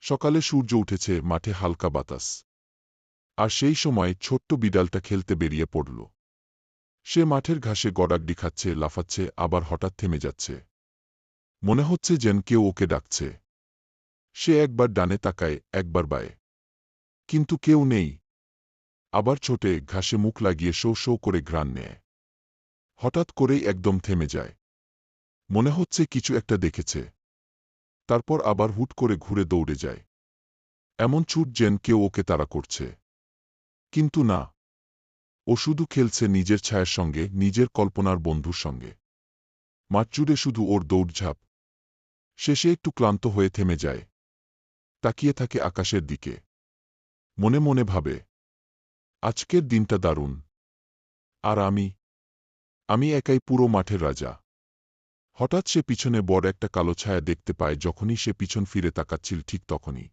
সকালে সূর্য উঠেছে, মাঠে হালকা বাতাস। আর সেই সময় ছোট্ট বিড়ালটা খেলতে বেরিয়ে পড়ল। সে মাঠের ঘাসে গড়াগডি খাচ্ছে, লাফাচ্ছে, আবার হঠাৎ থেমে যাচ্ছে। মনে হচ্ছে যেন কেউ ওকে ডাকছে। সে একবার ডানে তাকায়, একবার বায়ে। কিন্তু কেউ নেই। আবার ছোটে ঘাসে মুখ লাগিয়ে শো শো করে ঘ্রাণ নেয়। হঠাৎ করেই একদম থেমে যায়। মনে হচ্ছে কিছু একটা দেখেছে। তারপর আবার হুট করে ঘুরে দৌড়ে যায়। এমন ছুট যেন কেউ ওকে তাড়া করছে। কিন্তু না। ও শুধু খেলছে নিজের ছায়ার সঙ্গে, নিজের কল্পনার বন্ধুর সঙ্গে। মাঠ জুড়ে শুধু ওর দৌড়ঝাঁপ। শেষে একটু ক্লান্ত হয়ে থেমে যায়। তাকিয়ে থাকে আকাশের দিকে। মনে মনে ভাবে, আজকের দিনটা দারুণ। আর আমি আমি একাই পুরো মাঠের রাজা। হঠাৎ সে পিছনে বড় একটা কালো ছায়া দেখতে পায়, যখনই সে পিছন ফিরে তাকাচ্ছিল ঠিক তখনই।